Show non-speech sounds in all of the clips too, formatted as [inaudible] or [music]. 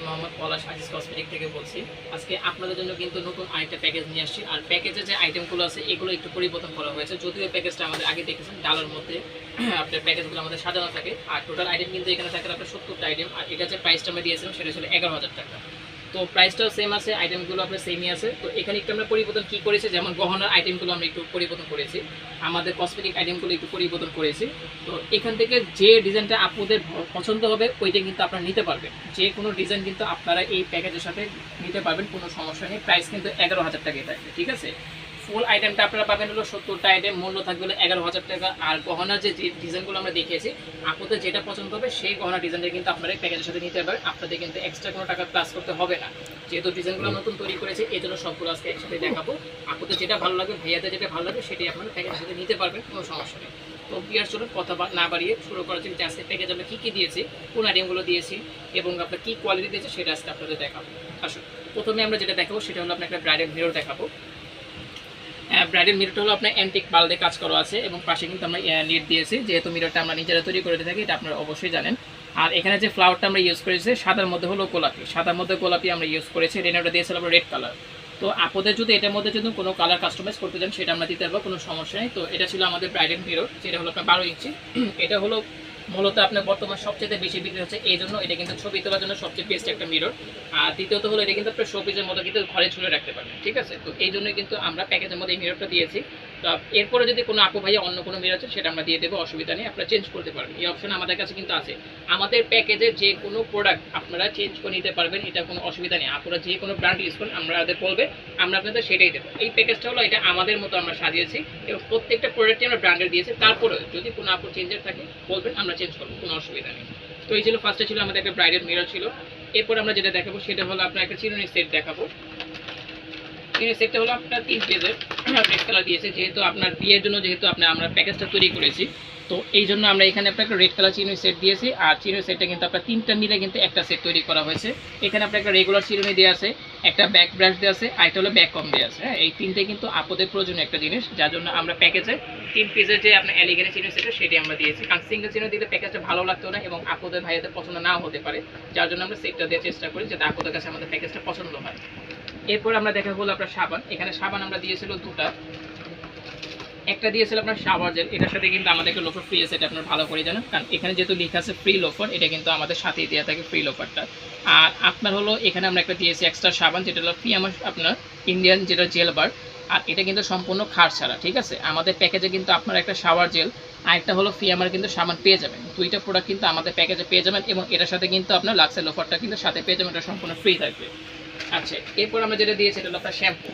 আমি মোহাম্মদ পলাশ আজিজ কসমেটিক থেকে বলছি। আজকে আপনাদের জন্য কিন্তু নতুন আরেকটা প্যাকেজ নিয়ে আসছি। আর প্যাকেজে যে আইটেমগুলো আছে, এগুলো একটু পরিবর্তন করা হয়েছে। যদিও প্যাকেজটা আমাদের আগে দেখেছেন, ডালের মধ্যে [clears throat] আপনার প্যাকেজগুলো আমাদের সাজানো থাকে। আর টোটাল আইটেম কিন্তু এখানে থাকে আপনার সত্তরটা আইটেম আর এটা যে প্রাইসটা আমরা দিয়েছিলাম, সেটা ছিল এগারো হাজার টাকা। তো প্রাইসটাও সেম আছে আইটেমগুলো আপনার সেমই আছে। তো এখানে একটু আমরা পরিবর্তন কী করেছি? যেমন গহনার আইটেমগুলো আমরা একটু পরিবর্তন করেছি। আমাদের কসমেটিক আইটেমগুলো একটু পরিবর্তন করেছি। তো এখান থেকে যে ডিজাইনটা আপনাদের পছন্দ হবে, ওইটা কিন্তু আপনারা নিতে পারবেন। যে কোনো ডিজাইন কিন্তু আপনারা এই প্যাকেজের সাথে নিতে পারবেন, কোনো সমস্যা নেই। প্রাইস কিন্তু এগারো হাজার টাকাই থাকবে ঠিক আছে? ফুল আইটেমটা আপনারা পাবেন হলো সত্তরটা আইটেম, মূল্য থাকবে হলো এগারো হাজার টাকা। আর গহনার যে ডিজাইনগুলো আমরা দেখিয়েছি, আপনাদের যেটা পছন্দ হবে সেই গহনা ডিজাইনটা কিন্তু আপনারা প্যাকেজের সাথে নিতে পারবেন। আপনাদের কিন্তু এক্সট্রা কোনো টাকা প্লাস করতে হবে না। যেহেতু ডিজাইনগুলো নতুন তৈরি করেছে, এই জন্য সবগুলো আজকে একসাথে দেখাবো। আপনাদের যেটা ভালো লাগবে, ভাইয়াদের যেটা ভালো লাগবে, সেটাই আপনারা প্যাকেজের সাথে নিতে পারবেন, কোনো সমস্যা নেই। তো বিয়ার চলুন কথা না বাড়িয়ে শুরু করার জন্য আজকে প্যাকেজ আমরা কী কী দিয়েছি, কোন আইটেমগুলো দিয়েছি, এবং আপনার কী কোয়ালিটি দিয়েছে, সেটা আজকে আপনাদের দেখাবো। আসুন, প্রথমে আমরা যেটা দেখাবো, সেটা হলো আপনার একটা ব্রাইডাল মিরর দেখাবো। ব্রাইডাল মিররটা হলো আপনার অ্যান্টিক বাল দিয়ে কাজ করা আছে এবং পাশে কিন্তু আমরা নেট দিয়েছি। যেহেতু মিররটা আমরা নিজেরা তৈরি করে থাকি, এটা আপনারা অবশ্যই জানেন। আর এখানে যে ফ্লাওয়ারটা আমরা ইউজ করেছি, সাদার মধ্যে হলো গোলাপি। সাদার মধ্যে গোলাপি আমরা ইউজ করেছি রেনোটা দিয়েছিলাম রেড কালার তো আপনাদের যদি এটার মধ্যে যদি কোনো কালার কাস্টমাইজ করতে চান, সেটা আমরা দিতে পারব, কোনো সমস্যা নেই। তো এটা ছিল আমাদের ব্রাইডাল মিরর, যেটা হলো আপনার বারো ইঞ্চি। [clears throat] এটা হলো মূলত আপনার বর্তমান সবচেয়ে বেশি বিক্রি হচ্ছে এই জন্য এটা কিন্তু ছবি তোলার জন্য সবচেয়ে বেস্ট একটা মিরর আর দ্বিতীয়ত হলো এটা কিন্তু আপনার শোপিসের মতো কিন্তু ঘরে ঝুলে রাখতে পারবেন, ঠিক আছে? তো এই জন্যই কিন্তু আমরা প্যাকেজের মধ্যে এই মিররটা দিয়েছি। এরপরে যদি কোনো আপু ভাইয়া অন্য কোনো মিরর আছে, সেটা আমরা দিয়ে দেবো, অসুবিধা নেই, আপনারা চেঞ্জ করতে পারবেন। এই অপশন আমাদের কাছে কিন্তু আছে। আমাদের প্যাকেজে যে কোনো প্রোডাক্ট আপনারা চেঞ্জ করে নিতে পারবেন এটা কোনো অসুবিধা নেই। আপনারা যে কোনো ব্র্যান্ড ইউজ করেন, আমরা বলবে, আমরা আপনাদের সেটাই দেবো। এই প্যাকেজটা হলো এটা আমাদের মতো আমরা সাজিয়েছি এবং প্রত্যেকটা প্রোডাক্টই আমরা ব্র্যান্ডের দিয়েছি। তারপরে যদি কোনো আপু চেঞ্জের থাকে, বলবেন, আমরা চেঞ্জ করব, কোনো অসুবিধা নেই। তো এই ছিল ফার্স্টে ছিল আমাদের একটা ব্রাইডের মিরর ছিল। এরপর আমরা যেটা দেখাবো, সেটা হলো আপনার একটা চিরুনি সেট দেখাবো। চিরুনি সেটটা হলো আপনার তিন পেজের রেড কালার দিয়েছে, যেহেতু আপনার বিয়ের জন্য যেহেতু আপনার আমরা প্যাকেজটা তৈরি করেছি। তো এই জন্য আমরা এখানে আপনাকে রেড কালার চিরুনি সেট দিয়েছি, আর চিরুনি সেটটা কিন্তু আপনার তিনটা মিলে কিন্তু একটা সেট তৈরি করা হয়েছে। এখানে আপনার একটা রেগুলার চিরুনি দেওয়া আছে, একটা ব্যাক ব্রাশ দেওয়া আছে, আর একটা হলো ব্যাক কম দেওয়া আছে। হ্যাঁ এই তিনটে কিন্তু আপদের প্রয়োজনীয় একটা জিনিস, যার জন্য আমরা প্যাকেজে তিন পিসের যে আপনার অ্যালিগেনের চিরুনি সেটা সেটি আমরা দিয়েছি। কারণ সিঙ্গেল চিরুনি দিলে প্যাকেজটা ভালো লাগতো না এবং আপদের ভাইয়াদের পছন্দ নাও হতে পারে। যার জন্য আমরা সেটটা দেওয়ার চেষ্টা করি, যাতে আপদের কাছে আমাদের প্যাকেজটা পছন্দ হয়। এরপর আমরা দেখা হলো আপনার সাবান। এখানে সাবান আমরা দিয়েছিল দুটা। একটা দিয়েছিল আপনার শাওয়ার জেল এটার সাথে কিন্তু আমাদের একটা লোফার ফ্রি আছে, এটা আপনার ভালো করে জানেন। কারণ এখানে যেহেতু লেখা আছে ফ্রি লোফার এটা কিন্তু আমাদের সাথেই দেওয়া থাকে ফ্রি লোফারটা আর আপনার হলো এখানে আমরা একটা দিয়েছি এক্সট্রা সাবান, যেটা হলো ফ্রি আমার আপনার ইন্ডিয়ান যেটা জেল বার আর এটা কিন্তু সম্পূর্ণ খার ছাড়া, ঠিক আছে? আমাদের প্যাকেজে কিন্তু আপনার একটা শাওয়ার জেল আর একটা হলো ফ্রি আমার কিন্তু সাবান পেয়ে যাবেন। দুইটা প্রোডাক্ট কিন্তু আমাদের প্যাকেজে পেয়ে যাবেন এবং এটার সাথে কিন্তু আপনার লাক্সের লোফারটা কিন্তু সাথে পেয়ে যাবেন এটা সম্পূর্ণ ফ্রি থাকবে। আচ্ছা এরপর আমরা যেটা দিয়েছি, এটা হলো আপনার শ্যাম্পু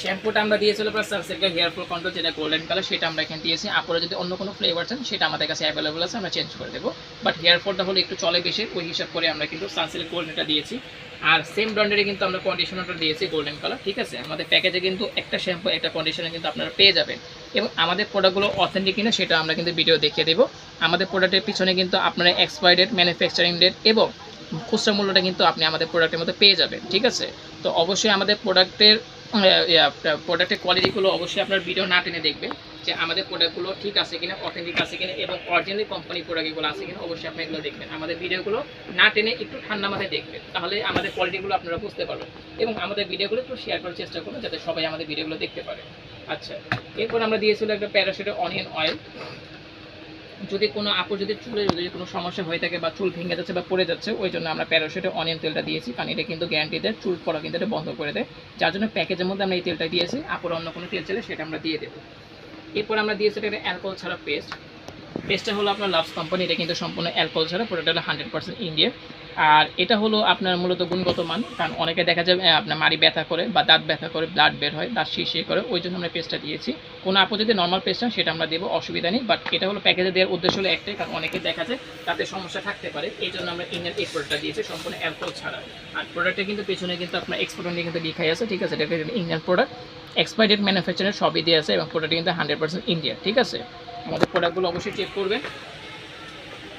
শ্যাম্পুটা আমরা দিয়েছিল প্লাস হেয়ার ফল কন্ট্রোল যেটা গোল্ডেন কালার সেটা আমরা এখানে দিয়েছি। আপনারা যদি অন্য কোনো ফ্লেভার চান, সেটা আমাদের কাছে অ্যাভেলেবল আছে, আমরা চেঞ্জ করে দেবো। বাট হেয়ার হলে একটু চলে বেশি, ওই হিসাব করে আমরা কিন্তু সানসিল্ক গোল্ডেনটা দিয়েছি। আর সেম ব্র্যান্ডেরই কিন্তু আমরা কন্ডিশনারটা দিয়েছি গোল্ডেন কালার ঠিক আছে? আমাদের প্যাকেজে কিন্তু একটা শ্যাম্পু একটা কন্ডিশনার কিন্তু আপনারা পেয়ে যাবেন। এবং আমাদের প্রোডাক্টগুলো অথেন্টিক কিনা, সেটা আমরা কিন্তু ভিডিও দেখিয়ে দেবো। আমাদের প্রোডাক্টের পিছনে কিন্তু আপনারা এক্সপায়ার ডেট ম্যানুফ্যাকচারিং ডেট এবং খুচরা মূল্যটা কিন্তু আপনি আমাদের প্রোডাক্টের মধ্যে পেয়ে যাবেন, ঠিক আছে? তো অবশ্যই আমাদের প্রোডাক্টের প্রোডাক্টের কোয়ালিটিগুলো অবশ্যই আপনার ভিডিও না টেনে দেখবেন যে আমাদের প্রোডাক্টগুলো ঠিক আছে কিনা অথেন্টিক আছে কিনা এবং অরিজিনাল কোম্পানির প্রোডাক্টগুলো আছে কিনা অবশ্যই আপনি এগুলো দেখবেন। আমাদের ভিডিওগুলো না টেনে একটু ঠান্ডা মাথায় দেখবেন, তাহলে আমাদের কোয়ালিটিগুলো আপনারা বুঝতে পারবেন এবং আমাদের ভিডিওগুলো একটু শেয়ার করার চেষ্টা করুন যাতে সবাই আমাদের ভিডিওগুলো দেখতে পারে। আচ্ছা এরপর আমরা দিয়েছিল একটা প্যারাশুটের অনিয়ন অয়েল যদি কোনো আপু যদি চুলের যদি কোনো সমস্যা হয়ে থাকে বা চুল ভেঙে যাচ্ছে বা পড়ে যাচ্ছে, ওই জন্য আমরা প্যারাসিটে অনিয়ন তেলটা দিয়েছি। কারণ এটা কিন্তু গ্যারান্টি দেয়, চুল পড়া কিন্তু এটা বন্ধ করে দেয়। যার জন্য প্যাকেজের মধ্যে আমরা এই তেলটা দিয়েছি। আপুর অন্য কোনো তেল চাইলে সেটা আমরা দিয়ে দেবো। এরপর আমরা দিয়েছি এটা অ্যালকোহল ছাড়া পেস্ট পেস্টটা হলো আপনার লাভস কোম্পানি এটা কিন্তু সম্পূর্ণ অ্যালকোহল ছাড়া, পুরোটা হলো হান্ড্রেড পার্সেন্ট ইন্ডিয়া আর এটা হলো আপনার মূলত গুণগত মান কারণ অনেকে দেখা আহ, আপনার মাড়ি ব্যথা করে বা দাঁত ব্যথা করে ব্লাড বের হয় দাঁত শিরশির করে ওই জন্য আমরা পেস্টটা দিয়েছি। কোনো আপু যদি নর্মাল পেস্ট হয় সেটা আমরা দেবো অসুবিধা নেই বাট এটা হলো প্যাকেজে দেওয়ার উদ্দেশ্য হলো একটাই কারণ অনেকে দেখা যায় তাতে সমস্যা থাকতে পারে এই জন্য আমরা ইন্ডিয়ান এই প্রোডাক্টটা দিয়েছি সম্পূর্ণ অ্যালকোহল ছাড়া। আর প্রোডাক্টটা কিন্তু পেছনে কিন্তু আপনার এক্সপোর্ট নিয়ে কিন্তু লিখাই আছে ঠিক আছে এটা ইন্ডিয়ান প্রোডাক্ট এক্সপায়ার্ডেড ম্যানুফ্যাকচারের সবই দিয়ে আছে এবং প্রোডাক্ট কিন্তু হান্ড্রেড পার্সেন্ট ইন্ডিয়া ঠিক আছে? আমাদের প্রোডাক্টগুলো অবশ্যই চেক করবেন।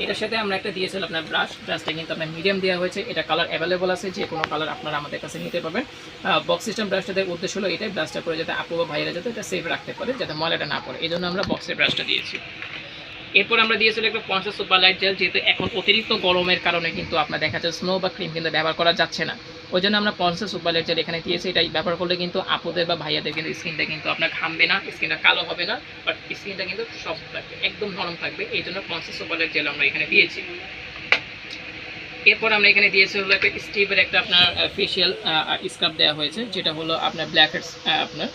এটার সাথে আমরা একটা দিয়েছিলাম আপনার ব্রাশ ব্রাশটা কিন্তু আপনার মিডিয়াম দেওয়া হয়েছে। এটা কালার অ্যাভেলেবল আছে, যে কোনো কালার আপনারা আমাদের কাছে নিতে পারবেন। বক্স সিস্টেম ব্রাশটাদের উদ্দেশ্য হলো এটাই। ব্রাশটা করে যাতে আপু বা ভাইয়েরা যাতে এটা সেফ রাখতে পারে, যাতে ময়লাটা না পড়ে। এই জন্য আমরা বক্সের ব্রাশটা দিয়েছি। এরপর আমরা দিয়েছিলাম একটা পঞ্চাশ সুপার লাইট জেল যেহেতু এখন অতিরিক্ত গরমের কারণে কিন্তু আপনার দেখা যাচ্ছে স্নো বা ক্রিম কিন্তু ব্যবহার করা যাচ্ছে না। ওই জন্য আমরা পঞ্চাশ সুপার জেল এখানে দিয়েছি, এটাই ব্যবহার করলে কিন্তু আপুদের বা ভাইয়াদের কিন্তু স্কিনটা কিন্তু আপনার ঘামবে না, স্কিনটা কালো হবে না বাট স্কিনটা কিন্তু সফট থাকবে, একদম নরম থাকবে, এই জন্য পঞ্চাশ সুপার জেল আমরা এখানে দিয়েছি। এরপর আমরা এখানে দিয়েছি হলো একটা স্টিভের একটা আপনার ফেশিয়াল স্ক্রাব দেওয়া হয়েছে, যেটা হলো আপনার ব্ল্যাক আপনার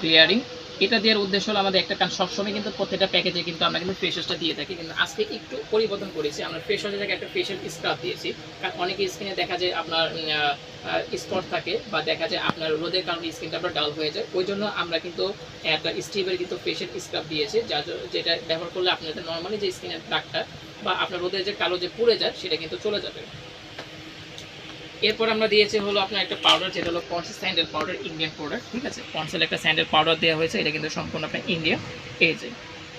ক্লিয়ারিং এটা দেওয়ার উদ্দেশ্য হলো আমাদের একটা কারণ সবসময় কিন্তু প্রত্যেকটা প্যাকেজে কিন্তু আমরা কিন্তু ফেসওয়াশটা দিয়ে থাকি। কিন্তু আজকে একটু পরিবর্তন করেছি। আমরা ফেসওয়াশের জায়গায় একটা ফেশিয়াল স্ক্রাব দিয়েছি। কারণ অনেকে স্কিনে দেখা যায় আপনার স্পট থাকে বা দেখা যায় আপনার রোদের কারণে স্কিনটা আপনার ডাল হয়ে যায়। ওই জন্য আমরা কিন্তু একটা স্টিভের কিন্তু ফেশিয়াল স্ক্রাব দিয়েছি যা যেটা ব্যবহার করলে আপনাদের নর্মালি যে স্কিনের দাগটা বা আপনার রোদের যে কালো যে পুড়ে যায়, সেটা কিন্তু চলে যাবে। এরপর আমরা দিয়েছি হলো আপনার একটা পাউডার যেটা হলো পন্সেল স্যান্ডেল পাউডার ইন্ডিয়ান পাউডার ঠিক আছে? পন্সেল একটা স্যান্ডেল পাউডার দেওয়া হয়েছে, এটা কিন্তু সম্পূর্ণ আপনার ইন্ডিয়ান এই যে।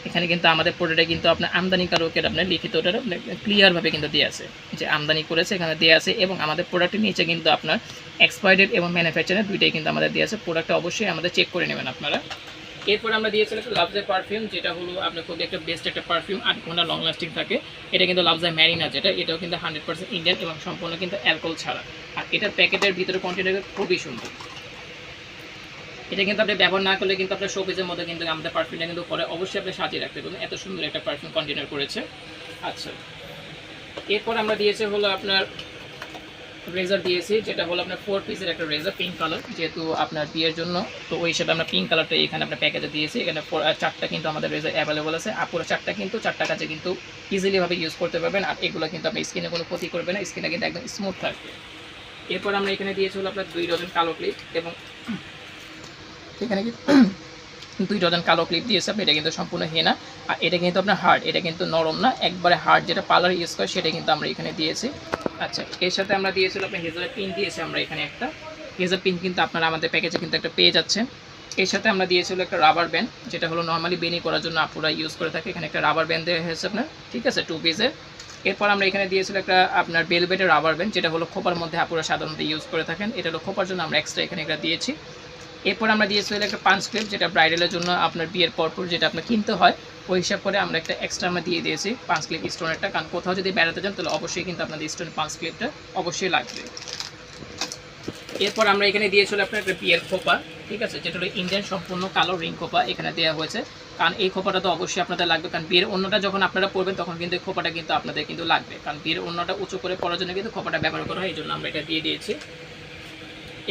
এখানে কিন্তু আমাদের প্রোডাক্টে কিন্তু আপনার আমদানিকারকের আপনার লিখিত ওটা ক্লিয়ারভাবে কিন্তু দেওয়া আছে, যে আমদানি করেছে, এখানে দেওয়া আছে, এবং আমাদের প্রোডাক্টের নিচে কিন্তু আপনার এক্সপায়ার্ডেড এবং ম্যানুফ্যাকচারের দুইটাই কিন্তু আমাদের দেওয়া আছে। প্রোডাক্টটা অবশ্যই আমাদের চেক করে নেবেন আপনারা। এরপর আমরা দিয়েছিলাম একটা লাভজাই পারফিউম যেটা হলো আপনার খুবই একটা বেস্ট একটা পারফিউম আট ঘণ্টা লং লাস্টিং থাকে, এটা কিন্তু লাভজাই ম্যারিনা যেটা, এটাও কিন্তু হান্ড্রেড পার্সেন্ট ইন্ডিয়ান এবং সম্পূর্ণ কিন্তু অ্যালকোহল ছাড়া। আর এটার প্যাকেটের ভিতরে কন্টেনার খুবই সুন্দর। এটা কিন্তু আপনি ব্যবহার না করলে কিন্তু আপনার শোপিসের মধ্যে কিন্তু আমাদের পারফিউমটা কিন্তু পরে অবশ্যই আপনি সাজিয়ে রাখতে পারবেন। এত সুন্দর একটা পারফিউম কন্টেনার করেছে। আচ্ছা। এরপর আমরা দিয়েছে হলো আপনার রেজার দিয়েছি, যেটা হলো আপনার ফোর পিসের একটা রেজার পিঙ্ক কালার যেহেতু আপনার বিয়ের জন্য। তো ওই হিসাবে আমরা পিঙ্ক কালারটা এখানে আপনার প্যাকেজে দিয়েছি। এখানে চারটা কিন্তু আমাদের রেজার অ্যাভেলেবল আছে। আর পুরো চারটা কিন্তু, চারটা কাজে কিন্তু ইজিলিভাবে ইউজ করতে পারবেন। আর এগুলো কিন্তু আপনার স্কিনে কোনো ক্ষতি করবে না স্কিনটা কিন্তু একদম স্মুথ থাকবে। এরপর আমরা এখানে দিয়েছি হলো আপনার দুই ডজন কালো ক্লিপ এবং এখানে কি? দুই ডজন কালো ক্লিপ দিয়েছে এটা কিন্তু সম্পূর্ণ হেনা। আর এটা কিন্তু আপনার হার্ড এটা কিন্তু নরম না, একবারে হার্ড যেটা পার্লার ইউজ করে সেটা কিন্তু আমরা এখানে দিয়েছি। আচ্ছা এর সাথে আমরা দিয়েছিল আপনার হেজারের পিন দিয়েছি আমরা এখানে একটা। হেজার পিন কিন্তু আপনারা আমাদের প্যাকেজে কিন্তু একটা পেয়ে যাচ্ছেন এর সাথে আমরা দিয়েছিল একটা রাবার ব্যান্ড যেটা হলো নর্মালি বেনি করার জন্য আপনারা ইউজ করে থাকে। এখানে একটা রাবার ব্যান্ড দেওয়া হয়েছে আপনার, ঠিক আছে টু পিসের এরপর আমরা এখানে দিয়েছিল একটা আপনার বেলভেটের রাবার ব্যান্ড যেটা হলো খোপার মধ্যে আপনারা সাধারণত ইউজ করে থাকেন। এটা হলো খোপার জন্য আমরা এক্সট্রা এখানে একটা দিয়েছি। এরপর আমরা দিয়েছি হলো একটা পাঞ্চ ক্লিপ যেটা ব্রাইডালের জন্য আপনার বিয়ের পরপর যেটা আপনার কিনতে হয়, ওই হিসাব করে আমরা একটা এক্সট্রা আমরা দিয়ে দিয়েছি পাঁচ ক্লিপ স্টোনেরটা কারণ কোথাও যদি বেড়াতে যান, তাহলে অবশ্যই কিন্তু আপনাদের স্টোন পাঁচ ক্লিপটা অবশ্যই লাগবে। এরপর আমরা এখানে দিয়েছিল আপনার একটা বিয়ের খোপা, ঠিক আছে? যেটা হলো ইন্ডিয়ান সম্পূর্ণ কালো রিং খোপা এখানে দেওয়া হয়েছে। কারণ এই খোপাটা তো অবশ্যই আপনাদের লাগবে, কারণ বিয়ের অন্যটা যখন আপনারা পরবেন, তখন কিন্তু এই খোপাটা কিন্তু আপনাদের কিন্তু লাগবে। কারণ বিয়ের অন্যটা উঁচু করে পড়ার জন্য কিন্তু খোপাটা ব্যবহার করা হয়, এই জন্য আমরা এটা দিয়ে দিয়েছি।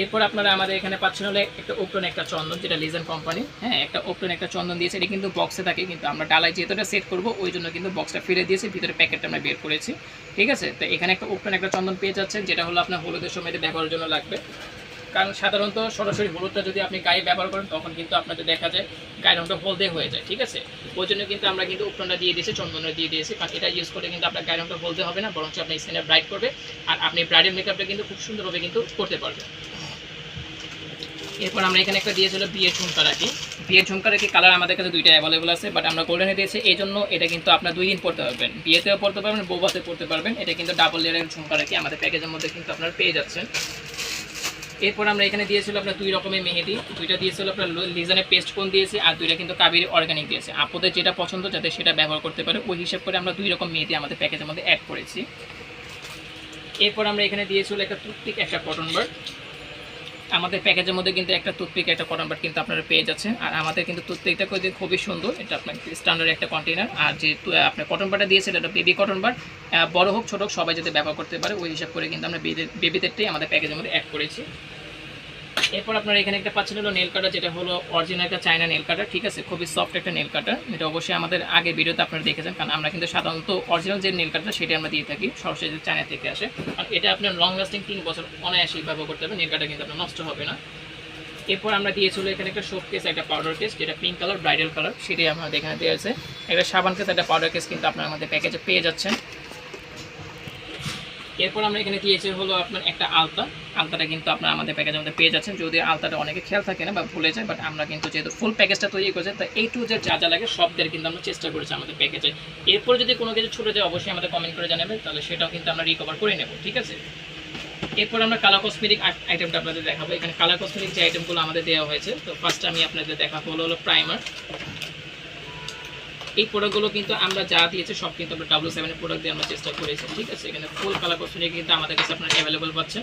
এরপর আপনারা আমাদের এখানে পাচ্ছেন হলে একটা ওপটন একটা চন্দন, যেটা লিজেন কোম্পানি হ্যাঁ একটা ওপটন একটা চন্দন দিয়েছে, এটা কিন্তু বক্সে থাকে, কিন্তু আমরা ডালায় যেহেতু এটা সেট করব, ওই জন্য কিন্তু বক্সটা ফিরে দিয়েছি, ভিতরে প্যাকেটটা আমরা বের করেছি, ঠিক আছে? তো এখানে একটা ওপটন একটা চন্দন পেয়ে যাচ্ছেন, যেটা হলো আপনার হলুদের সময়তে ব্যবহারের জন্য লাগবে। কারণ সাধারণত সরাসরি হলুদটা যদি আপনি গায়ে ব্যবহার করেন, তখন কিন্তু আপনাদের দেখা যায় গায়ের রঙটা হলদে হয়ে যায়, ঠিক আছে? ওই জন্য কিন্তু আমরা কিন্তু উপটনটা দিয়ে দিয়েছি, চন্দনটা দিয়ে দিয়েছি, কারণ এটা ইউজ করলে কিন্তু আপনার গায়ের রঙটা হলদে হবে না, বরঞ্চ আপনার স্কিনে ব্রাইট করবে, আর আপনি ব্রাইডাল মেকআপটা কিন্তু খুব সুন্দরভাবে কিন্তু করতে পারবেন। এরপর আমরা এখানে একটা দিয়েছিল বিয়ের ঝুমকা রাখি বিয়ের ঝুমকা রাখি কালার আমাদের কাছে দুইটা অ্যাভেলেবল আছে বাট আমরা গোল্ডেনে দিয়েছি, এই জন্য এটা কিন্তু আপনার দুই দিন পড়তে পারবেন। বিয়েতেও পড়তে পারবেন বৌবাতে পড়তে পারবেন, এটা কিন্তু ডাবল লেয়ারের ঝুমকা রাখি আমাদের প্যাকেজের মধ্যে কিন্তু আপনারা পেয়ে যাচ্ছেন। এরপর আমরা এখানে দিয়েছিল আপনার দুই রকমের মেহেদি, দুইটা দিয়েছিল আপনার লিজানের পেস্ট কোন দিয়েছি, আর দুইটা কিন্তু কাবেরি অর্গানিক দিয়েছে। আপনাদের যেটা পছন্দ যাতে সেটা ব্যবহার করতে পারে, ওই হিসাব করে আমরা দুই রকম মেহেদি আমাদের প্যাকেজের মধ্যে অ্যাড করেছি। এরপর আমরা এখানে দিয়েছিল একটা টুথপিক একটা কটন বার্ড আমাদের প্যাকেজের মধ্যে কিন্তু একটা টুথপিক, একটা কটন বাট কিন্তু আপনারা পেয়ে যাচ্ছেন। আর আমাদের কিন্তু টুথপিকটা কিন্তু খুবই সুন্দর। এটা আপনার স্ট্যান্ডার্ড একটা কন্টেনার আর যে আপনার কটন বাটা দিয়েছে এটা বেবি কটন বাট বড় হোক, ছোট হোক, সবাই যাতে ব্যবহার করতে পারে, ওই হিসাব করে কিন্তু আমরা বেবিদেরটাই আমাদের প্যাকেজের মধ্যে অ্যাড করেছি। এরপর আপনারা এখানে একটা পাচ্ছেন হলো নেল কাটার যেটা হলো অরিজিনাল একটা চায়না নেল কাটার ঠিক আছে? খুবই সফট একটা নেল কাটার এটা অবশ্যই আমাদের আগে ভিডিওতে আপনারা দেখেছেন, কারণ আমরা কিন্তু সাধারণত অরিজিনাল যে নেল কাটার সেটা আমরা দিয়ে থাকি, সরাসরি চায়না থেকে আসে। আর এটা আপনার লং লাস্টিং তিন বছর অনায়াসেই ব্যবহার করতে হবে নেল কাটার কিন্তু আপনার নষ্ট হবে না। এরপর আমরা দিয়েছিল এখানে একটা শোপ কেস একটা পাউডার কেস যেটা পিঙ্ক কালার ব্রাইডাল কালার সেটাই আমাদের এখানে দেওয়া আছে একটা সাবান কেস একটা পাউডার কেস কিন্তু আপনারা আমাদের প্যাকেজে পেয়ে যাচ্ছেন। এরপর আমরা এখানে দিয়েছি হলো আপনার একটা আলতা। আলতাটা কিন্তু আপনার আমাদের প্যাকেজের মধ্যে পেয়ে যাচ্ছেন। যদি আলতাটা অনেকে খেয়াল থাকে না বা ভুলে যায় বাট আমরা কিন্তু যেহেতু ফুল প্যাকেজটা তৈরি করেছি তো এই টু যে যা যা লাগে সবদের কিন্তু আমরা চেষ্টা করেছি আমাদের প্যাকেজে এরপর যদি কোনো কিছু ছুটে যায়, অবশ্যই আমাদের কমেন্ট করে জানাবেন, তাহলে সেটাও কিন্তু আমরা রিকভার করে নেব, ঠিক আছে? এরপর আমরা কালার কসমেটিক আইটেমটা আপনাদের দেখাবো। এখানে কালার কসমেটিক যে আইটেমগুলো আমাদের দেওয়া হয়েছে, তো ফার্স্ট আমি আপনাদের দেখাবো হলো হলো প্রাইমার এই প্রোডাক্টগুলো কিন্তু আমরা যা দিয়েছি, সব কিন্তু আমরা ডাব্লু সেভেনের প্রোডাক্ট দিয়ে আমরা চেষ্টা করেছি, ঠিক আছে? এখানে ফুল কালার কসমেটিক কিন্তু আমাদের কাছে আপনার অ্যাভেলেবল পাচ্ছে।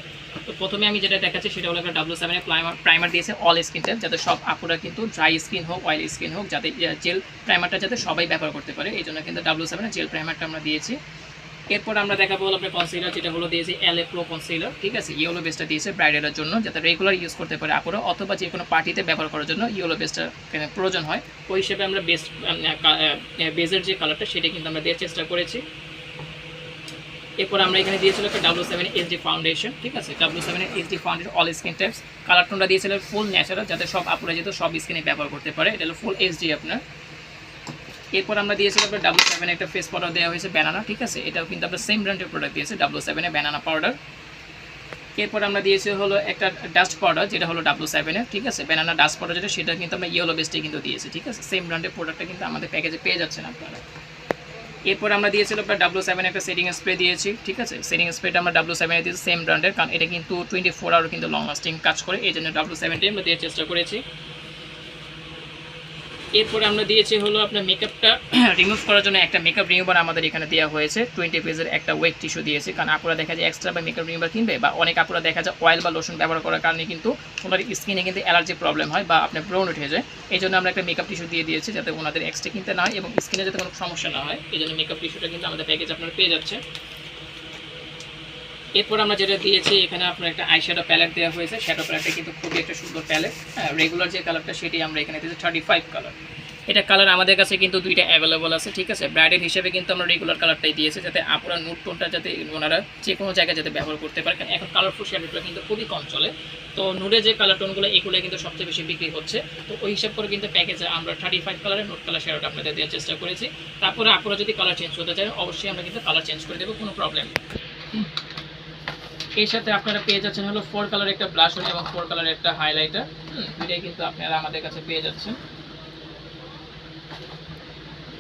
তো প্রথমে আমি যেটা দেখাচ্ছি, সেটা হলো একটা ডাব্লু সেভেনের প্রাইমার দিয়েছে অল স্কিনটা যাতে সব আপুরা কিন্তু ড্রাই স্কিন হোক অয়েল স্কিন হোক, যাতে জেল প্রাইমারটা যাতে সবাই ব্যবহার করতে পারে। এই জন্য কিন্তু ডাব্লিউ সেভেনের জেল প্রাইমারটা আমরা দিয়েছি। এরপর আমরা দেখাবো হলো আপনার কনসিলার যেটা হলো দিয়েছি এল প্রো কনসিলার ঠিক আছে? ইয়েলো বেসটা দিয়েছে ব্রাইডালের জন্য, যাতে রেগুলার ইউজ করতে পারে আপুরা, অথবা যে কোনো পার্টিতে ব্যবহার করার জন্য ইয়েলো বেসটা প্রয়োজন হয়। ওই হিসেবে আমরা বেস্ট বেজের যে কালারটা সেটা কিন্তু আমরা দেওয়ার চেষ্টা করেছি। এরপর আমরা এখানে দিয়েছিল একটা ডাব্লু সেভেন এইচডি ফাউন্ডেশন ঠিক আছে? W seven HD foundation all skin types colour টোনটা দিয়েছিল ফুল ন্যাচারাল যাতে সব আপুরা যেহেতু সব স্কিনে ব্যবহার করতে পারে, এটা হলো ফুল এইচডি আপনার। এরপর আমরা দিয়েছিলাম আপনার ডাব্লু সেভেন একটা ফেস পাউডার দেওয়া হয়েছে ব্যানানা ঠিক আছে? এটাও কিন্তু আমরা সেম ব্র্যান্ডের প্রোডাক্ট দিয়েছে ডাব্লু সেভেনে ব্যানানা পাউডার এরপর আমরা দিয়েছি হলো একটা ডাস্ট পাউডার যেটা হলো ডাব্লু সেভেনের ঠিক আছে? ব্যানানা ডাস্ট পাউডার যেটা, সেটা কিন্তু আমরা ইয়েলো বেস্টে কিন্তু দিয়েছি, ঠিক আছে? সেম ব্র্যান্ডের প্রোডাক্টটা কিন্তু আমাদের প্যাকেজে পেয়ে যাচ্ছেন আপনারা। এরপর আমরা দিয়েছিল আপনার ডাব্লু সেভেন একটা সেটিং স্প্রে দিয়েছি, ঠিক আছে? সেটিং স্প্রেটা আমরা ডাব্লু সেভেনে দিয়েছি সেম ব্র্যান্ডের কারণ এটা কিন্তু টোয়েন্টি ফোর আওয়ার কিন্তু লং লাস্টিং কাজ করে, এই জন্য ডাব্লু সেভেনটি আমরা দেওয়ার চেষ্টা করেছি। এরপরে আমরা দিয়েছি হলো আপনার মেকআপটা রিমুভ [clears throat] করার জন্য একটা মেকআপ রিমুভার আমাদের এখানে দেওয়া হয়েছে। টোয়েন্টি পেজের একটা ওয়েট টিস্যু দিয়েছে। কারণ আপুরা দেখা যায় এক্সট্রা বা মেকআপ রিমুভার কিনবে বা অনেক আপুরা দেখা যায় অয়েল বা লোশন ব্যবহার করার কারণে কিন্তু ওনার স্কিনে কিন্তু অ্যালার্জি প্রবলেম হয় বা আপনার ব্রণ উঠে যায়। এই জন্য আমরা একটা মেকআপ টিস্যু দিয়ে দিয়েছি যাতে ওনাদের এক্সট্রা কিনতে না হয় এবং স্কিনে যাতে কোনো সমস্যা না হয়। এই জন্য মেকআপ টিস্যুটা কিন্তু আমাদের প্যাকেজ আপনারা পেয়ে যাচ্ছে এরপর আমরা যেটা দিয়েছি, এখানে আপনার একটা আই শ্যাডো প্যালেট দেওয়া হয়েছে শ্যাডো প্যালেটটা কিন্তু খুবই একটা সুন্দর প্যালেট হ্যাঁ রেগুলার যে কালারটা সেটি আমরা এখানে দিয়েছি থার্টি ফাইভ কালার এটা কালার আমাদের কাছে কিন্তু দুইটা অ্যাভেলেবল আছে, ঠিক আছে? ব্রাইডেল হিসেবে কিন্তু আমরা রেগুলার কালারটাই দিয়েছি, যাতে আপনারা নোট টোনটা যাতে ওনারা যে কোনো জায়গায় যাতে ব্যবহার করতে পারে কারণ এখন কালারফুল শ্যাডোগুলো কিন্তু খুবই কম চলে। তো নুডে যে কালার টোনগুলো এগুলো কিন্তু সবচেয়ে বেশি বিক্রি হচ্ছে। তো ওই হিসাব করে কিন্তু প্যাকেজে আমরা থার্টি ফাইভ কালারের নোট কালার শ্যাডোটা আপনাদের দেওয়ার চেষ্টা করেছি। তারপরে আপনারা যদি কালার চেঞ্জ করতে চান, অবশ্যই আমরা কিন্তু কালার চেঞ্জ করে দেবো, কোনো প্রবলেম নেই। এর সাথে আপনারা পেয়ে যাচ্ছেন হলো ফোর কালার একটা ব্লাশন এবং ফোর কালার একটা হাইলাইটার দুইটাই কিন্তু আপনারা আমাদের কাছে পেয়ে যাচ্ছেন।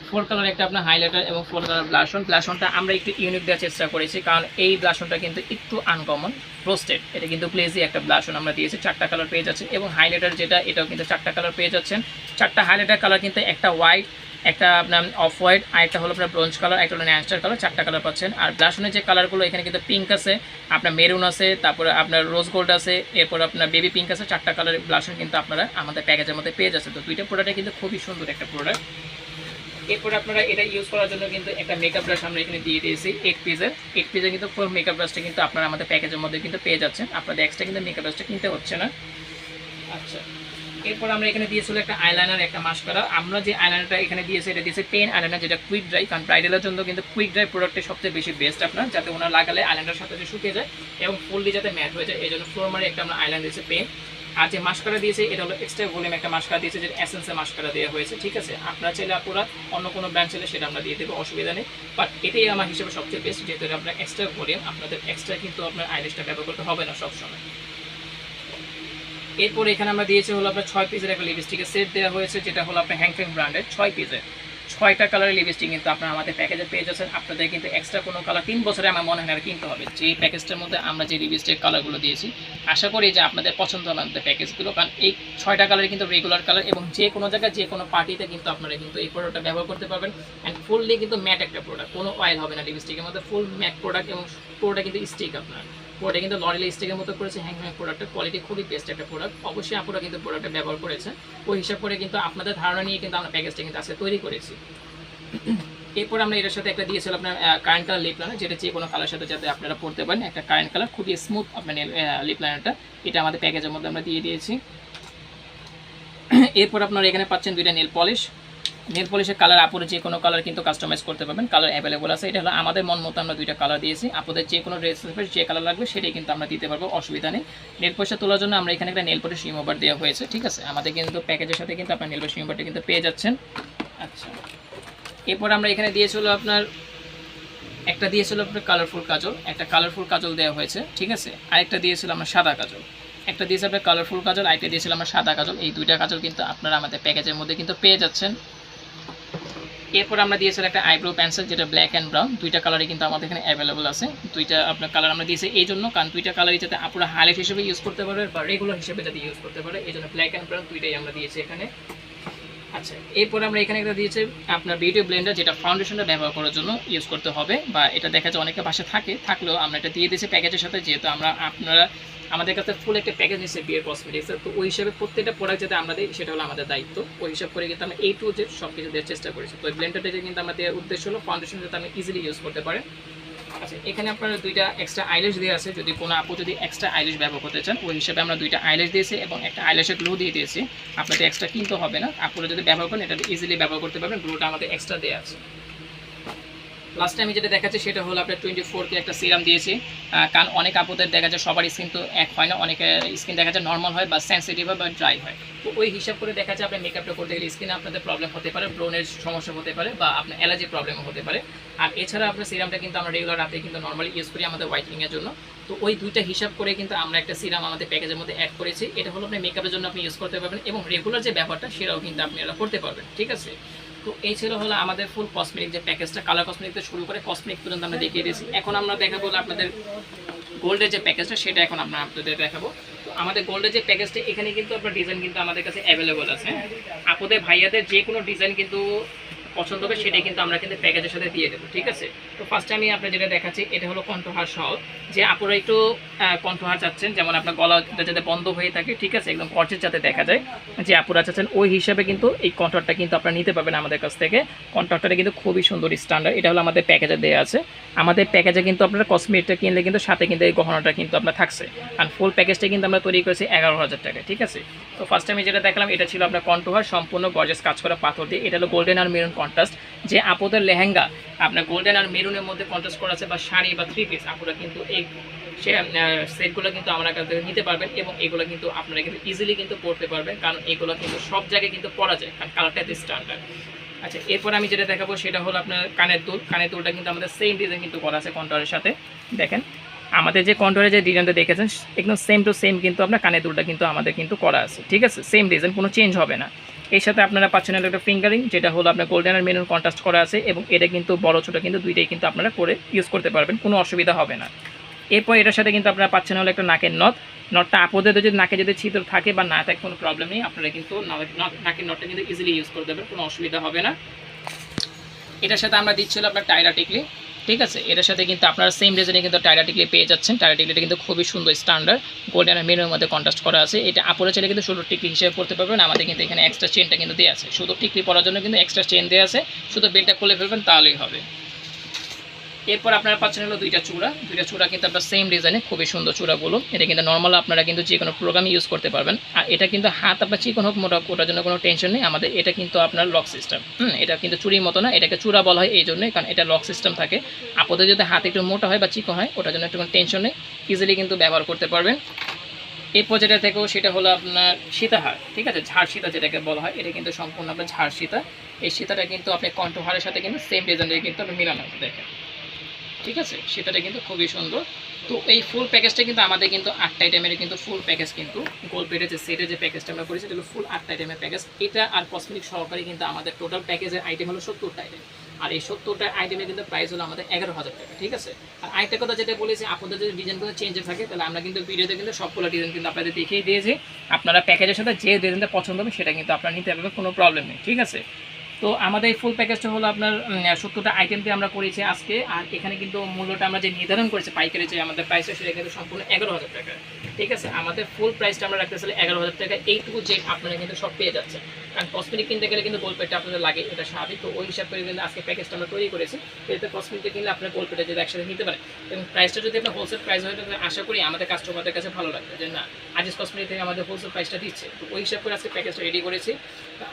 ফোর কালার একটা আপনার হাইলাইটার এবং ফোর কালার ব্লাশন ব্লাশনটা আমরা একটু ইউনিক দেওয়ার চেষ্টা করেছি, কারণ এই ব্লাশনটা কিন্তু একটু আনকমন রোস্টেড এটা কিন্তু প্লেজি একটা ব্লাশন আমরা দিয়েছি, চারটা কালার পেয়ে যাচ্ছে এবং হাইলাইটার যেটা, এটাও কিন্তু চারটা কালার পেয়ে যাচ্ছেন। চারটা হাইলাইটার কালার কিন্তু একটা হোয়াইট একটা আপনার অফ হোয়াইট আর একটা হলো আপনার ব্রোঞ্জ কালার একটা হলো ন্যাচার কালার চারটা কালার পাচ্ছেন। আর ব্লাশনের যে কালারগুলো এখানে কিন্তু পিঙ্ক আছে, আপনার মেরুন আছে, তারপরে আপনার রোজ গোল্ড আছে, এরপর আপনার বেবি পিঙ্ক আছে, চারটা কালার ব্লাশন কিন্তু আপনারা আমাদের প্যাকেজের মধ্যে পেয়ে যাচ্ছে তো দুইটা প্রোডাক্টে কিন্তু খুবই সুন্দর একটা প্রোডাক্ট এরপরে আপনারা এটা ইউজ করার জন্য কিন্তু একটা মেকআপ ব্রাশ আমরা এখানে দিয়ে দিয়েছি এইট পিসের এইট পিসের কিন্তু ফুল মেকআপ ব্রাশটা কিন্তু আপনারা আমাদের প্যাকেজের মধ্যে কিন্তু পেয়ে যাচ্ছেন। আপনাদের এক্সট্রা কিন্তু মেকআপ ব্রাশটা কিনতে হচ্ছে না। আচ্ছা। এরপর আমরা এখানে দিয়েছিল একটা আইলাইনার একটা মাস্কারা আমরা যে আইলাইনারটা এখানে দিয়েছি, এটা দিয়েছে পেন আইলাইনার যেটা কুইক ড্রাই কারণ ব্রাইডালের জন্য কিন্তু কুইক ড্রাই প্রোডাক্টের সবচেয়ে বেশি বেস্ট আপনার, যাতে ওনার লাগালে আইলাইনার সাথে শুকিয়ে যায় এবং ফুললি যাতে ম্যাট হয়ে যায়। এই জন্য ফ্লোর মারে একটা আমরা আইলাইনার দিয়েছে পেন আর যে মাস্কারা দিয়েছে, এটা হলো এক্সট্রা ভলিউম একটা মাস্কারা দিয়েছে, যেটা এসেন্সের মাস্কারা দেওয়া হয়েছে, ঠিক আছে? আপনারা চাইলে আপুরা অন্য কোনো ব্র্যান্ড চাইলে সেটা আমরা দিয়ে দেবো, অসুবিধা নেই। বাট এটাই আমার হিসেবে সবচেয়ে বেস্ট যেহেতু আপনার এক্সট্রা ভলিউম আপনাদের এক্সট্রা কিন্তু আপনার আইলেসটা ব্যবহার করতে হবে না সবসময়। এরপর এখানে আমরা দিয়েছি হলো আপনার ছয় পিসের একটা লিপস্টিকের সেট দেওয়া হয়েছে, যেটা হলো আপনার হ্যাংফ্যাং ব্র্যান্ডের ছয় পিসের ছয়টা কালারের লিপস্টিক কিন্তু আপনারা আমাদের প্যাকেজে পেয়ে যাচ্ছেন। আপনাদের কিন্তু এক্সট্রা কোনো কালার তিন বছরে আমার মনে হয় আর কিনতে হবে। যে প্যাকেজটার মধ্যে আমরা যে লিপস্টিক কালারগুলো দিয়েছি, আশা করি যে আপনাদের পছন্দ হবে আমাদের প্যাকেজগুলো কারণ এই ছয়টা কালার কিন্তু রেগুলার কালার এবং যে কোনো জায়গায়, যে কোনো পার্টিতে কিন্তু আপনারা কিন্তু এই প্রোডাক্টটা ব্যবহার করতে পারবেন। অ্যান্ড ফুললি কিন্তু ম্যাট একটা প্রোডাক্ট কোনো অয়েল হবে না লিপস্টিকের মধ্যে। ফুল ম্যাট প্রোডাক্ট এবং পুরোটা কিন্তু স্টিক আপনার। পুরোটা কিন্তু লরিয়াল স্টিকের মতো করেছে হ্যাং হ্যাং প্রোডাক্টের কোয়ালিটি খুবই বেস্ট একটা প্রোডাক্ট অবশ্যই আপনারা কিন্তু প্রোডাক্টটা ব্যবহার করেছেন। ওই হিসাব করে কিন্তু আপনাদের ধারণা নিয়ে কিন্তু আমরা প্যাকেজটা কিন্তু আজকে তৈরি করেছি। এরপর আমরা এটার সাথে একটা দিয়েছিলাম আপনার কারেন্ট কালার লিপ লাইনার যেটা যে কোনো কালার সাথে যাতে আপনারা পড়তে পারেন। একটা কারেন্ট কালার খুবই স্মুথ আপনার লিপ লাইনারটা এটা আমাদের প্যাকেজের মধ্যে আমরা দিয়ে দিয়েছি। এরপর আপনারা এখানে পাচ্ছেন দুইটা নেল পলিশ নেল পলিশের কালার আপুরে যে কোনো কালার কিন্তু কাস্টমাইজ করতে পারবেন কালার অ্যাভেলেবল আছে। এটা হলো আমাদের মন মতো আমরা দুইটা কালার দিয়েছি। আপনাদের যে কোনো ড্রেস যে কালার লাগবে, সেটাই কিন্তু আমরা দিতে পারব, অসুবিধা নেই। নেল পলিশটা তোলার জন্য আমরা এখানে একটা নেল পলিশ রিমুভার দেওয়া হয়েছে, ঠিক আছে? আমাদের কিন্তু প্যাকেজের সাথে কিন্তু আপনার নেল পলিশ রিমুভারটা কিন্তু পেয়ে যাচ্ছেন। আচ্ছা। এরপর আমরা এখানে দিয়েছিল আপনার, একটা দিয়েছিল আপনার কালারফুল কাজল, একটা কালারফুল কাজল দেওয়া হয়েছে, ঠিক আছে? আরেকটা দিয়েছিল আমার সাদা কাজল। একটা দিয়েছে আপনার কালারফুল কাজল, আরেকটা দিয়েছিল আমার সাদা কাজল। এই দুইটা কাজল কিন্তু আপনারা আমাদের প্যাকেজের মধ্যে কিন্তু পেয়ে যাচ্ছেন। এরপর আমরা দিয়েছিলাম একটা আইব্রো পেন্সিল যেটা ব্ল্যাক অ্যান্ড ব্রাউন দুইটা কালারই কিন্তু আমাদের এখানে অ্যাভেলেবল আছে। দুইটা আপনার কালার আমরা দিয়েছি এই জন্য, কারণ দুইটা কালারই যাতে আপনারা হাইলাইট হিসেবে ইউজ করতে পারে বা রেগুলার হিসেবে যাতে ইউজ করতে পারে, এই জন্য ব্ল্যাক অ্যান্ড ব্রাউন দুইটাই আমরা দিয়েছি এখানে। আচ্ছা এরপরে আমরা এখানে একটা দিয়েছি আপনার বিউটি ব্লেন্ডার যেটা ফাউন্ডেশনটা ব্যবহার করার জন্য ইউজ করতে হবে, বা এটা দেখা যায় অনেকের বাসা থাকে, থাকলেও আমরা এটা দিয়ে দিয়েছি প্যাকেজের সাথে, যেহেতু আমরা আপনারা, আমাদের কাছে ফুল একটা প্যাকেজ নিচ্ছে বিয়ের কসমেটিক্সের তো ওই হিসাবে প্রত্যেকটা প্রোডাক্ট যাতে আমরা দিই, সেটা হলো আমাদের দায়িত্ব। ওই হিসাব করে কিন্তু আমরা এই টু জেড সব কিছু দেওয়ার চেষ্টা করেছি। তো এই ব্লেন্ডারটা কিন্তু আমাদের উদ্দেশ্য হলো ফাউন্ডেশন যাতে আপনি ইজিলি ইউজ করতে পারেন। আচ্ছা এখানে আপনার দুইটা এক্সট্রা আইলেশ দিয়ে আছে। যদি কোনো আপু যদি এক্সট্রা আইলেশ ব্যবহার করতে চান, ওই হিসাবে আমরা দুইটা আইলেশ দিয়েছি এবং একটা আইলেশের গ্লো দিয়ে দিয়েছি। আপনাদের এক্সট্রা কিনতে হবে না। আপুরা যদি ব্যবহার করেন, এটা ইজিলি ব্যবহার করতে পারবেন। গ্লোটা আমাদের এক্সট্রা দেওয়া আছে। লাস্টে আমি যেটা দেখাচ্ছি সেটা হলো আপনার টোয়েন্টি ফোর কে একটা সিরাম দিয়েছি। কারণ অনেক আপুদের দেখা যায় সবার স্কিন তো এক হয় না, অনেকের স্কিন দেখা যায় নর্মাল হয় বা সেন্সিটিভ হয় বা ড্রাই হয়। তো ওই হিসাব করে দেখা যায় আপনার মেকআপটা করতে গেলে স্কিনে আপনাদের প্রবলেম হতে পারে ব্রোনের সমস্যা হতে পারে বা আপনার অ্যালার্জি প্রবলেমও হতে পারে। আর এছাড়া আপনার সিরামটা কিন্তু আমরা রেগুলার রাতে কিন্তু নর্মালি ইউজ করি আমাদের হোয়াইটনিংয়ের জন্য। তো ওই দুইটা হিসাব করে কিন্তু আমরা একটা সিরাম আমাদের প্যাকেজের মধ্যে অ্যাড করেছি। এটা হলো আপনি মেকআপের জন্য আপনি ইউজ করতে পারবেন এবং রেগুলার যে ব্যাপারটা সেটাও কিন্তু আপনি এটা করতে পারবেন, ঠিক আছে? তো এই ছিল হলো আমাদের ফুল কসমেটিক যে প্যাকেজটা কালার কসমেটিক থেকে শুরু করে কসমেটিক পর্যন্ত আমরা দেখিয়ে দিয়েছি। এখন আমরা দেখাবো আপনাদের গোল্ডের যে প্যাকেজটা সেটা এখন আমরা আপনাদের দেখাবো। আমাদের গোল্ডের যে প্যাকেজটা এখানে কিন্তু আপনার ডিজাইন কিন্তু আমাদের কাছে অ্যাভেলেবল আছে। আপনাদের ভাইয়াদের যে কোনো ডিজাইন কিন্তু পছন্দ হবে সেটাই কিন্তু আমরা কিন্তু প্যাকেজের সাথে দিয়ে দেবো, ঠিক আছে? তো ফার্স্টে আমি আপনার যেটা দেখাচ্ছি, এটা হলো কণ্ঠহার সহ যে আপনারা একটু কণ্ঠহার চাচ্ছেন, যেমন আপনার গলা যাতে বন্ধ হয়ে থাকে, ঠিক আছে? একদম কর্চের যাতে দেখা যায়, যে আপুরা চাচ্ছেন, ওই হিসাবে কিন্তু এই কন্ট্রাক্টটা কিন্তু আপনারা নিতে পারবেন আমাদের কাছ থেকে। কন্ট্রাক্টটা কিন্তু খুবই সুন্দর স্ট্যান্ডার্ড এটা হলো আমাদের প্যাকেজে দেওয়া আছে। আমাদের প্যাকেজে কিন্তু আপনারা কসমেটিকটা কিনলে কিন্তু সাথে কিন্তু এই গহনাটা কিন্তু আপনার থাকছে। আর ফুল প্যাকেজটা কিন্তু আমরা তৈরি করেছি এগারো হাজার টাকা, ঠিক আছে? তো ফার্স্ট আমি যেটা দেখলাম, এটা ছিল আপনার কণ্ঠহার, সম্পূর্ণ গর্জেস কাজ করা পাথর দিয়ে। এটা হলো গোল্ডেন আর মেরুন কন্ট্রাস্ট যে আপুদের লেহেঙ্গা, আপনার গোল্ডেন আর মেরুনের মধ্যে কন্ট্রাস্ট করা আছে, বা শাড়ি বা থ্রি পিস আপুরা কিন্তু এই, সে সেটগুলো কিন্তু আমরা কাছ থেকে নিতে পারবেন এবং এগুলো কিন্তু আপনারা কিন্তু ইজিলি কিন্তু পড়তে পারবেন, কারণ এগুলো কিন্তু সব জায়গায় কিন্তু পরা যায়, কারণ কালারটা স্ট্যান্ডার্ড আচ্ছা এরপর আমি যেটা দেখাবো সেটা হলো আপনার কানের দুল। কানের দুলটা কিন্তু আমাদের সেম ডিজাইন কিন্তু করা আছে কন্ট্রোলের সাথে। দেখেন, আমাদের যে কন্ট্রোলের যে ডিজাইনটা দেখেছেন, একদম সেম টু সেম কিন্তু আপনার কানের দুলটা কিন্তু আমাদের কিন্তু করা আছে, ঠিক আছে? সেম ডিজাইন কোনো চেঞ্জ হবে না। এর সাথে আপনারা পাচ্ছেন একটা ফিঙ্গারিং যেটা হলো আপনার গোল্ডেন আর মেনুর কন্ট্রাস্ট করা আছে এবং এটা কিন্তু বড়, ছোটো কিন্তু দুইটাই কিন্তু আপনারা করে ইউজ করতে পারবেন, কোনো অসুবিধা হবে না। এরপর এটার সাথে কিন্তু আপনারা পাচ্ছেন হলো একটা নাকের নথ নটটা আপদের যদি নাকে যদি ছিদ্র থাকে বা না থাকে কোনো প্রবলেম নেই, আপনারা কিন্তু নাকের নটটা কিন্তু ইজিলি ইউজ করে দেবেন, কোনো অসুবিধা হবে না। এটার সাথে আমরা দিচ্ছিল আপনার টায়রা টিকলি। ঠিক আছে? এটার সাথে কিন্তু আপনারা সেম ডিজাইনে কিন্তু টায়রা টিকলি পেয়ে যাচ্ছেন। টায়রা টিকলিটা কিন্তু খুবই সুন্দর স্ট্যান্ডার্ড গোল্ডেন আর মেনুর মধ্যে কন্ট্রাস্ট করা আছে। এটা আপুরে চাইলে কিন্তু শুধু টিকলি হিসেবে পড়তে পারবেন। আমাদের কিন্তু এখানে এক্সট্রা চেনটা কিন্তু দেওয়া আছে। শুধু টিকলি পড়ার জন্য কিন্তু এক্সট্রা চেন দেওয়া আছে। শুধু বেলটা খুলে ফেলবেন, তাহলেই হবে। এরপর আপনারা পাচ্ছেন হলো দুইটা চূড়া। দুইটা চূড়া কিন্তু আপনার সেম ডিজাইনে খুবই সুন্দর চূড়াগুলো। এটা কিন্তু নর্মাল আপনারা কিন্তু যে কোনো প্রোগ্রামে ইউজ করতে পারবেন। আর এটা কিন্তু হাত আপনার চিকন হোক মোটা ওটার জন্য কোনো টেনশন নেই। আমাদের এটা কিন্তু আপনার লক সিস্টেম হুম, এটা কিন্তু চুরির মতো না। এটাকে চূড়া বলা হয় এই জন্যই। কারণ এটা লক সিস্টেম থাকে। আপনাদের যদি হাত একটু মোটা হয় বা চিকন হয়, ওটার জন্য একটু কোনো টেনশন নেই। ইজিলি কিন্তু ব্যবহার করতে পারবেন। এরপর যেটা থেকেও সেটা হলো আপনার সীতাহার। ঠিক আছে? ঝাড় সীতা যেটাকে বলা হয়, এটা কিন্তু সম্পূর্ণ আপনার ঝাড় সীতা। এই সীতাটা কিন্তু আপনি কণ্ঠহারের সাথে কিন্তু সেম ডিজাইনের কিন্তু আপনি মিলানো। দেখেন। ঠিক আছে? সেটাটা কিন্তু খুবই সুন্দর। তো এই ফুল প্যাকেজটা কিন্তু আমাদের কিন্তু আটটা আইটেমের কিন্তু ফুল প্যাকেজ কিন্তু গোল পেটের যে সেটের যে প্যাকেজটা আমরা করেছি হলো ফুল আটটা আইটেমের প্যাকেজ এটা আর কসমেটিক সহকারে কিন্তু আমাদের টোটাল প্যাকেজের আইটেম হলো সত্তরটা আইটেম আর এই সত্তরটা আইটেমের কিন্তু প্রাইস হলো আমাদের এগারো হাজার টাকা, ঠিক আছে? আর আরেকটা কথা যেটা বলেছি, আপনাদের যদি ডিজাইনগুলো চেঞ্জ থাকে, তাহলে আমরা কিন্তু ভিডিওতে কিন্তু সবগুলো ডিজাইন কিন্তু আপনাদের দেখিয়ে দিয়েছি। আপনারা প্যাকেজের সাথে যে ডিজাইনটা পছন্দ হবে, সেটা কিন্তু আপনারা নিতে পারবেন, কোনো প্রবলেম নেই, ঠিক আছে? তো আমাদের এই ফুল প্যাকেজটা হলো আপনার সত্তরটা আইটেম দিয়ে আমরা করেছি আজকে। আর এখানে কিন্তু মূল্যটা আমরা যে নির্ধারণ করেছি পাইকারি যে আমাদের প্রাইসটা সেটা কিন্তু সম্পূর্ণ এগারো হাজার টাকা। ঠিক আছে? আমাদের ফুল প্রাইসটা আমরা রাখতেছিলাম এগারো হাজার টাকা। এইটুকু যে আপনারা কিন্তু সব পেয়ে যাচ্ছেন। কারণ কসমেটিক কিনতে গেলে কিন্তু গোল পেটটা আপনাদের লাগে, এটা স্বাভাবিক। তো ওই হিসাব করে কিন্তু আজকে প্যাকেজটা আমরা তৈরি করেছি। এতে কসমেটিক কিনলে আপনার গোল পেটে যদি একসাথে নিতে পারেন। এবং প্রাইসটা যদি আপনার হোলসেল প্রাইস হয়, তাহলে আশা করি আমাদের কাস্টমারদের কাছে ভালো লাগবে যে না আজিজ কসমেটিক থেকে আমাদের হোলসেল প্রাইসটা দিচ্ছে। তো ওই হিসাব করে আজকে প্যাকেজটা রেডি করেছি।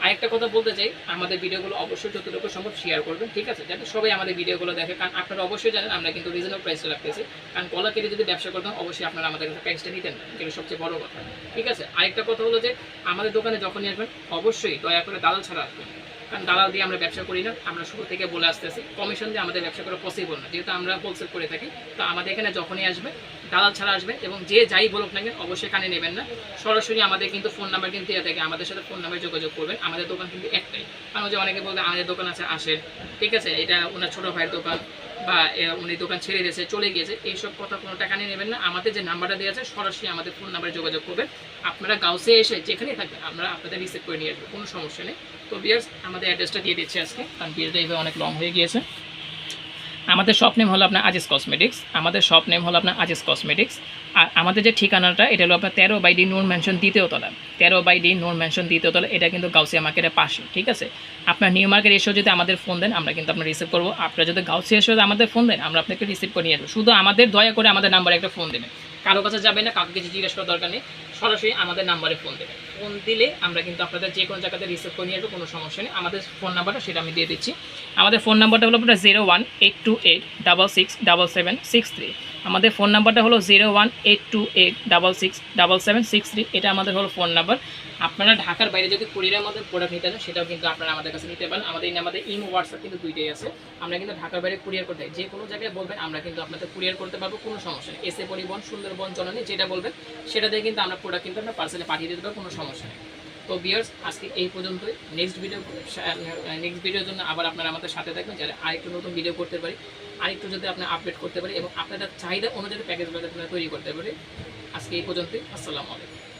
আরেকটা কথা বলতে চাই, আমাদের ভিডিওগুলো অবশ্যই যতটুকু সম্ভব শেয়ার করবেন, ঠিক আছে? যাতে সবাই আমাদের ভিডিওগুলো দেখে, কারণ আপনারা অবশ্যই জানেন আমরা কিন্তু রিজনেবল প্রাইসটা রাখতেছি। কারণ কলা কেটে যদি ব্যবসা করতাম অবশ্যই আপনারা আমাদের কাছে প্রাইসটা নিতেন না যেটা সবচেয়ে বড় কথা। ঠিক আছে? আরেকটা কথা হলো যে, আমাদের দোকানে যখনই আসবেন, অবশ্যই দয়া করে দালাল ছাড়া আসবেন। কারণ দালাল দিয়ে আমরা ব্যবসা করি না, আমরা শুরু থেকে বলে আসতেছি কমিশন দিয়ে আমাদের ব্যবসা করা পসিবল না। যেহেতু আমরা হোলসেল করে থাকি, তো আমাদের এখানে যখনই আসবে, দালাল ছাড়া আসবে এবং যে যাই বলুক না কেন, অবশ্যই কানে নেবেন না। সরাসরি আমাদের কিন্তু ফোন নাম্বার কিন্তু দেওয়া থাকে, আমাদের সাথে ফোন নাম্বারে যোগাযোগ করবেন। আমাদের দোকান কিন্তু একটাই। কারণ যে অনেকে বলবে আমাদের দোকান আছে, আসেন। ঠিক আছে? এটা ওনার ছোটো ভাইয়ের দোকান। বা উনি দোকান ছেড়ে দিয়েছে, চলে গিয়েছে, এইসব কথা কোনো টাকা নিয়ে নেবেন না। আমাদের যে নাম্বারটা দেওয়া আছে, সরাসরি আমাদের ফোন নাম্বারে যোগাযোগ করবেন। আপনারা গাউসে এসে যেখানেই থাকবেন, আমরা আপনাদের রিসিভ করে নিয়ে আসব, কোনো সমস্যা নেই। তো বিয়ার্স আমাদের অ্যাড্রেসটা দিয়ে দিচ্ছি আজকে। কারণ বিয়েটা এইভাবে অনেক লং হয়ে গিয়েছে। আমাদের শপ নেম হলো আপনার আজিজ কসমেটিক্স আমাদের শপ নেম হলো আপনার আজিজ কসমেটিক্স আর আমাদের যে ঠিকানাটা, এটা হলো আপনার তেরো বাই ডি নূর ম্যানশন দ্বিতীয় তলা। তেরো বাই ডি নোর ম্যানশন দ্বিতীয় তলা, এটা কিন্তু গাউসিয়া মার্কেটের পাশে, ঠিক আছে? আপনার নিউ মার্কেট এসেও যদি আমাদের ফোন দেন, আমরা কিন্তু আপনার রিসিভ করব। আপনারা যদি গাউসিয়া এসেও আমাদের ফোন দেন, আমরা আপনাকে রিসিভ করে নিয়ে আসব। শুধু আমাদের দয়া করে আমাদের নাম্বারে একটা ফোন দেবেন। কারও কাছে যাবেন না, কাউকে কিছু জিজ্ঞেস করার দরকার নেই। সরাসরি আমাদের নাম্বারে ফোন দেবেন। ফোন দিলে আমরা কিন্তু আপনাদের যে কোনো জায়গাতে রিসিভ করে নিয়ে আসব, কোনো সমস্যা নেই। আমাদের ফোন নাম্বারটা সেটা আমি দিয়ে দিচ্ছি। আমাদের ফোন নাম্বারটা হলো আপনার zero one eight two eight double six double seven six three আমাদের ফোন নাম্বারটা হলো zero one eight two eight double six double seven six three. এটা আমাদের হলো ফোন নাম্বার। আপনারা ঢাকার বাইরে যদি কুরিয়ারের মধ্যে প্রোডাক্ট নিতে চান, সেটাও কিন্তু আপনারা আমাদের কাছে নিতে পারেন। আমাদের আমাদের ইমো, হোয়াটসঅ্যাপ কিন্তু দুইটাই আছে। আমরা কিন্তু ঢাকার বাইরে কুরিয়ার করতে যে কোনো জায়গায় বলবেন, আমরা কিন্তু আপনাদের কুরিয়ার করতে পারব, কোনো সমস্যা নেই। এসে পরিবহন, সুন্দরবন, জননী, যেটা বলবেন, সেটা দিয়ে কিন্তু আমরা প্রোডাক্ট কিন্তু আমরা পার্সেলে পাঠিয়ে দিতে পারব, কোনো সমস্যা নেই। তো বিয়ার্স আজকে এই পর্যন্তই। নেক্সট ভিডিও নেক্সট ভিডিওর জন্য আবার আপনারা আমাদের সাথে থাকবেন যারা আরেকটু নতুন ভিডিও করতে পারি। আরেকটু যদি আপনি আপডেট করতে পারি এবং আপনাদের চাহিদা অনুযায়ী প্যাকেজগুলো তৈরি করতে পারি, আজকে এই পর্যন্তই। আসসালামু আলাইকুম।